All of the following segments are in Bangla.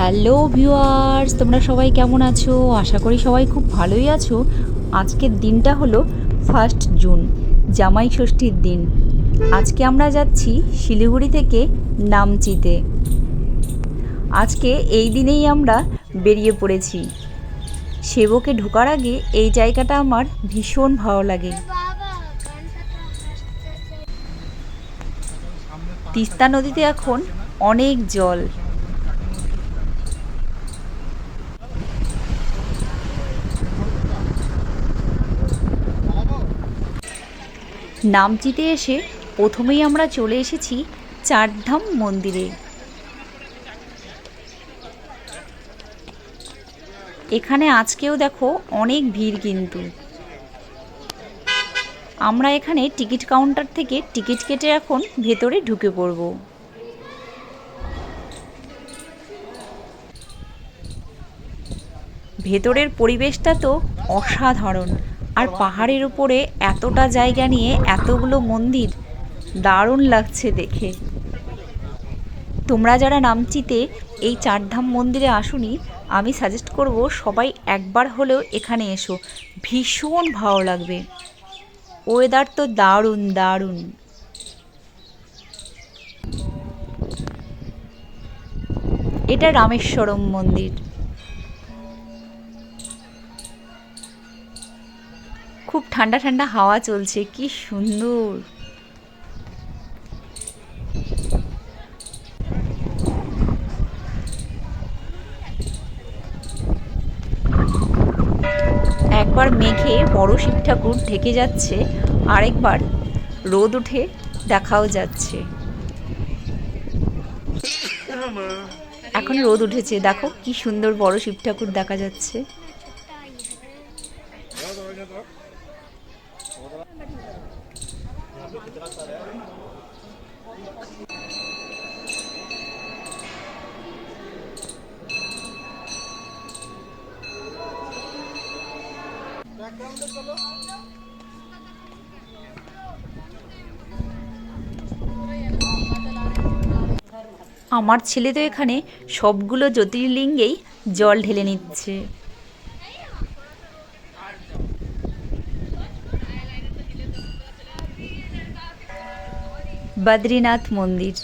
হ্যালো ভিউয়ার্স, তোমরা সবাই কেমন আছো? আশা করি সবাই খুব ভালোই আছো। আজকের দিনটা হলো ফার্স্ট জুন জামাই ষষ্ঠীর দিন। আজকে আমরা যাচ্ছি শিলিগুড়ি থেকে নামচিতে। আজকে এই দিনেই আমরা বেরিয়ে পড়েছি। সেবকে ঢোকার আগে এই জায়গাটা আমার ভীষণ ভালো লাগে। তিস্তা নদীতে এখন অনেক জল। নামচিতে এসে প্রথমেই আমরা চলে এসেছি চারধাম মন্দিরে। এখানে আজকেও দেখো অনেক ভিড় কিন্তু। আমরা এখানে টিকিট কাউন্টার থেকে টিকিট কেটে এখন ভেতরে ঢুকে পড়ব। ভেতরের পরিবেশটা তো অসাধারণ। আর পাহাড়ের উপরে এতটা জায়গা নিয়ে এতগুলো মন্দির, দারুণ লাগছে দেখে। তোমরা যারা নামচিতে এই চারধাম মন্দিরে আসুনি, আমি সাজেস্ট করব সবাই একবার হলেও এখানে এসো। ভীষণ ভালো লাগবে। ওয়েদার তো দারুণ দারুণ। এটা রামেশ্বরম মন্দির। খুব ঠান্ডা ঠান্ডা হাওয়া চলছে, কি সুন্দর। একবার মেঘে বড় শিব ঠাকুর ঢেকে যাচ্ছে, আরেকবার রোদ উঠে দেখাও যাচ্ছে। এখন রোদ উঠেছে, দেখো কি সুন্দর বড় শিব ঠাকুর দেখা যাচ্ছে। আমার ছেলে তো এখানে সবগুলো জ্যোতির্লিঙ্গেই জল ঢেলে নিচ্ছে। বদ্রীনাথ মন্দির।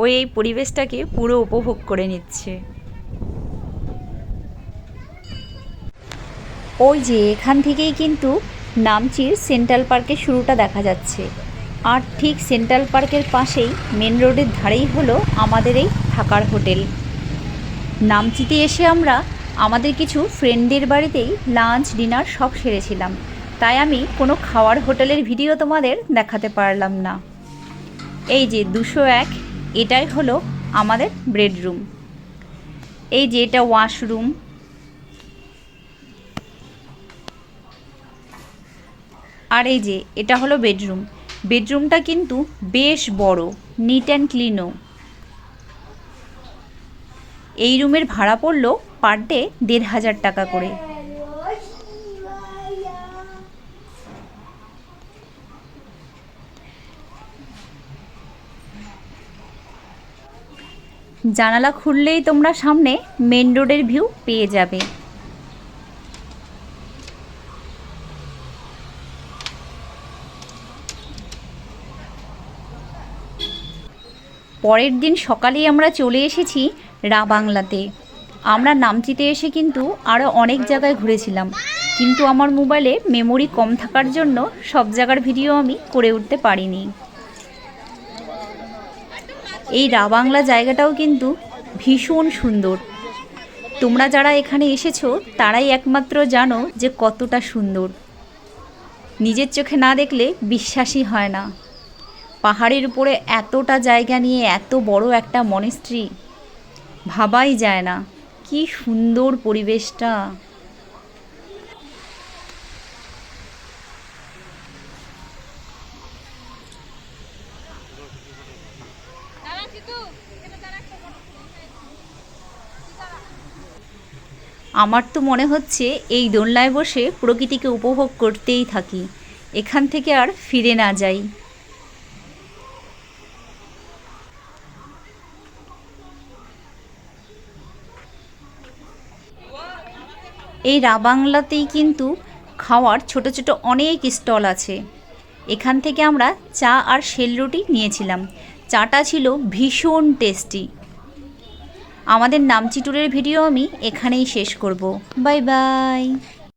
ও এই পরিবেশটাকে পুরো উপভোগ করে নিচ্ছে। ওই যে এখান থেকেই কিন্তু নামচির সেন্ট্রাল পার্কের শুরুটা দেখা যাচ্ছে। আর ঠিক সেন্ট্রাল পার্কের পাশেই মেন রোডের ধারেই হলো আমাদের এই থাকার হোটেল। নামচিতে এসে আমরা আমাদের কিছু ফ্রেন্ডদের বাড়িতেই লাঞ্চ ডিনার সব সেরেছিলাম। তাই আমি কোনো খাওয়ার হোটেলের ভিডিও তোমাদের দেখাতে পারলাম না। এই যে দুশো এক, এটাই হলো আমাদের বেডরুম এই যে এটা ওয়াশরুম আর এই যে এটা হলো বেডরুম বেডরুমটা কিন্তু বেশ বড় নিট অ্যান্ড ক্লিনও এই রুমের ভাড়া পড়ল পার ডে দেড় হাজার টাকা করে। জানালা খুললেই তোমরা সামনে মেন রোডের ভিউ পেয়ে যাবে। পরের দিন সকালেই আমরা চলে এসেছি রা বাংলাতে। আমরা নামচিতে এসে কিন্তু আরও অনেক জায়গায় ঘুরেছিলাম। কিন্তু আমার মোবাইলে মেমোরি কম থাকার জন্য সব জায়গার ভিডিও আমি করে উঠতে পারিনি। এই রা বাংলা জায়গাটাও কিন্তু ভীষণ সুন্দর। তোমরা যারা এখানে এসেছ, তারাই একমাত্র জানো যে কতটা সুন্দর। নিজের চোখে না দেখলে বিশ্বাসই হয় না। পাহাড়ের উপরে এতটা জায়গা নিয়ে এত বড় একটা মনেস্ট্রি ভাবাই যায় না। কি সুন্দর পরিবেশটা। আমার তো মনে হচ্ছে এই দোলনায় বসে প্রকৃতিকে উপভোগ করতেই থাকি। এখান থেকে আর ফিরে না যাই। এই রাবাংলাতেই কিন্তু খাওয়ার ছোট ছোট অনেক স্টল আছে। এখান থেকে আমরা চা আর শেলরুটি নিয়েছিলাম। চাটা ছিল ভীষণ টেস্টি। আমাদের নামচি ট্যুরের ভিডিও আমি এখানেই শেষ করব। Bye bye.